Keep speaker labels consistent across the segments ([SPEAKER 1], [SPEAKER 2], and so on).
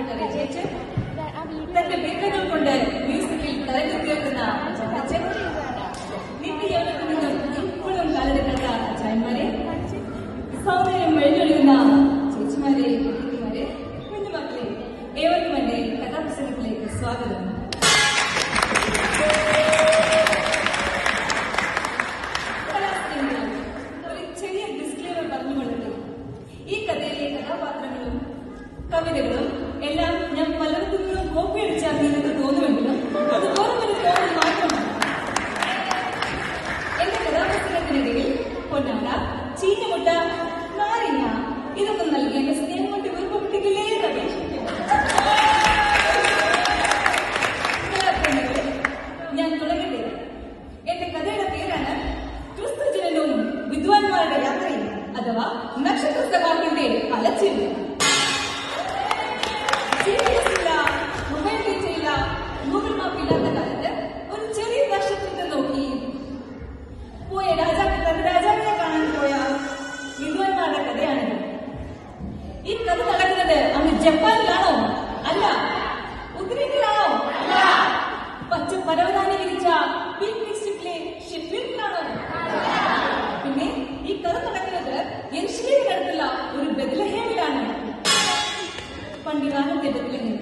[SPEAKER 1] രചിച്ച ബഹുമാനപ്പെട്ട രചയിച്ച് തന്റെ ബിരുദങ്ങൾ കൊണ്ട് മ്യൂസിക്കിൽ തരംഗം കേൾക്കുന്ന ചങ്ങച്ചൻ നിത്യയവനിൽ നിന്നും ഇപ്പോഴും കാലെടുക്കേണ്ട ചായന്മാരെ സൗന്ദര്യം വഴിഞ്ഞൊഴുകുന്ന ചേച്ചിമാരെ കുട്ടിമാരെ കുഞ്ഞുമക്കളെ ഏവർക്കും എന്റെ കഥാപ്രസംഗത്തിലേക്ക് സ്വാഗതം കലാസ്നേഹികൾ, ഒരു ചെറിയ ഡിസ്ക്ലെയിമർ പറഞ്ഞുകൊള്ളട്ടെ ഈ കഥയിലെ കഥാപാത്രങ്ങളും കവിതകളും എല്ലാം ഞാൻ പലർക്കും നിന്നും കോപ്പി അടിച്ചാൽ തോന്നുമെങ്കിലും അത് വെറും ഒരു തോന്നൽ മാത്രമാണ് എന്റെ കഥാപുസ്തകത്തിനിടയിൽ പൊന്നാട ചീഞ്ഞമുട്ട നാരങ്ങ ഇതൊക്കെ നൽകി എന്റെ സ്നേഹം കൊണ്ട് അപേക്ഷിക്കുന്നു. ഞാൻ തുടങ്ങട്ടെ. എന്റെ കഥയുടെ പേരാണ് ക്രിസ്തുജനനവും വിദ്വാൻമാരുടെ യാത്രയും അഥവാ നക്ഷത്ര സഖാക്കളുടെ അലച്ചില്ല ജപ്പാനിലാണോ? അല്ല. ഉത്തരേന്ത്യയിലാണോ അല്ല. പച്ച പരവതാനി വിരിച്ച പീക്ക് ഡിസ്ട്രിക്റ്റിലെ ഷെഫീൽഡിലാണോ പിന്നെ ഈ കഥ നടക്കുന്നത് യെരുശലേമിനടുത്തുള്ള ഒരു ബെത്ലഹേമിലാണ്. പണ്ടികാലത്തെ ബദലഹേം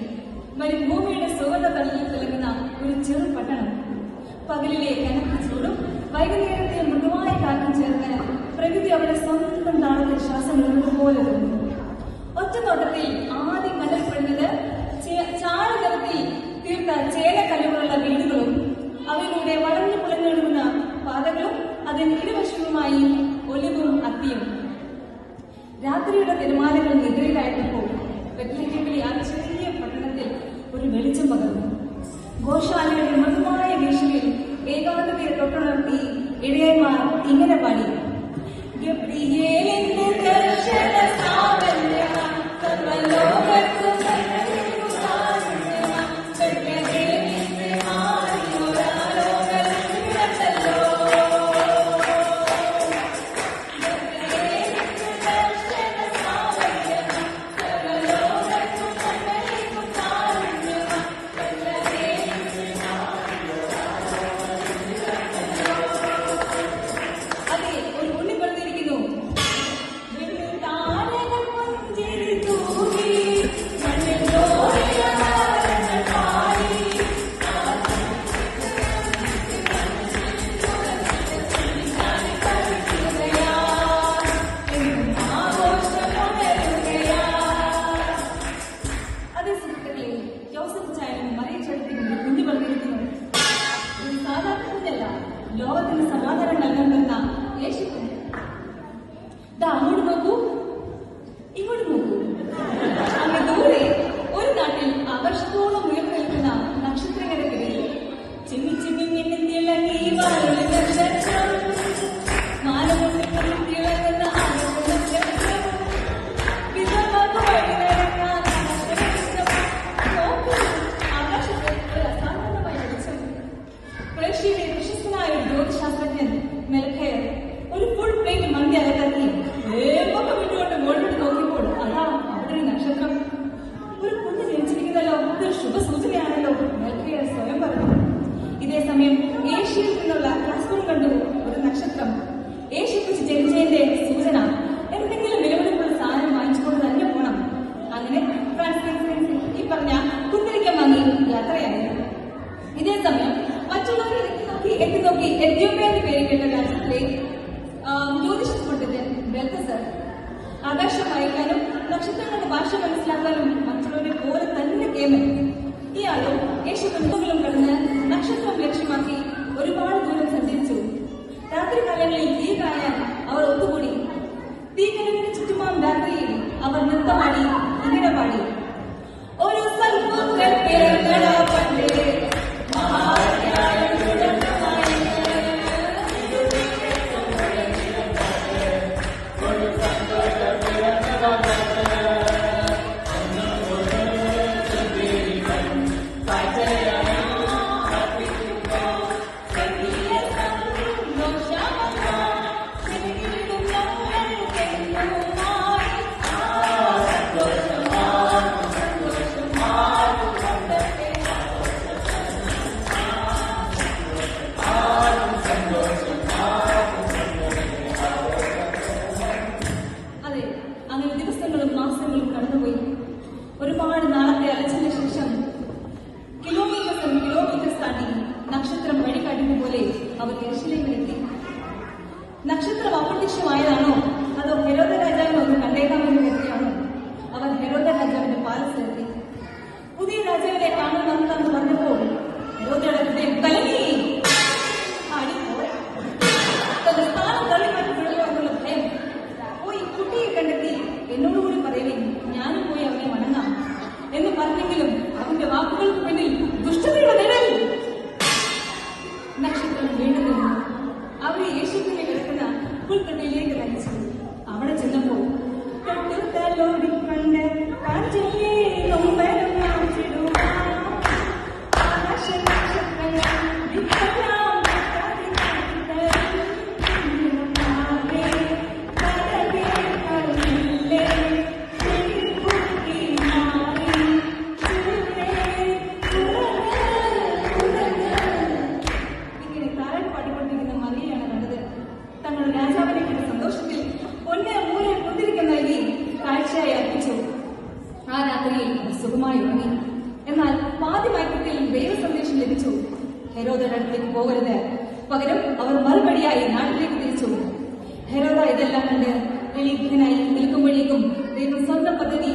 [SPEAKER 1] മരുഭൂമിയുടെ സുഗന്ധ തള്ളിൽ തിളങ്ങുന്ന ഒരു ചെറു പട്ടണം. പകലിലെ കനത്ത ചൂടും വൈകുന്നേരത്തെ മൃദുവായ കാറ്റും ചേർന്ന് പ്രകൃതി അവരുടെ സ്വന്തം താളത്തിൽ ശ്വാസം വിടുന്നത് പോലെ തോന്നുന്നു ഒറ്റ നോട്ടത്തിൽ ആദ്യം ഏകാന്തതയെ തൊട്ടുണർത്തി ഇടയന്മാർ ഇങ്ങനെ പാടി ആകാശം വായിക്കാനും നക്ഷത്രങ്ങളുടെ ഭാഷ മനസ്സിലാക്കാനും മറ്റുള്ളവരെ പോലെ തന്നെ കേമൻ. ഇയാളും യേശു ബന്ധുക്കളും കടന്ന് നക്ഷത്രം ലക്ഷ്യമാക്കി ഒരുപാട് ദൂരം സഞ്ചരിച്ചു. രാത്രി കാലങ്ങളിൽ ഈ കാണാൻ place, our national unity. నక్షత్ర వామోద్దేశం ఆయనను ಅದು ಹೆರೋದರ ರಾಜಾವಿನ ಒಂದು ಕಂಡೇಗಾಮನ್ನು ವ್ಯಕ್ತಿಯಾನು ಅವನ ಹೆರೋದರ ರಾಜಾವಿನ ಪಾಲಿಸಿದೆ ಪುದಿಯ ರಾಜಾವಿನ ಕಾನೂನು ಅಂತ ಬಂದದ್ದು ಹೆರೋದರ യുദ്ധമായി ഉറങ്ങി എന്നാൽ പാതിമയക്കത്തിൽ ദൈവ സന്ദേശം ലഭിച്ചു. ഹെരോദയുടെ അടുത്തേക്ക് പോകരുത്. പകരം അവർ മറുപടിയായി നാട്ടിലേക്ക് തിരിച്ചു. ഹെരോദ ഇതെല്ലാം കണ്ട് ലളിതനായി നിൽക്കുമ്പോഴേക്കും ദൈവം സ്വന്തം പദ്ധതി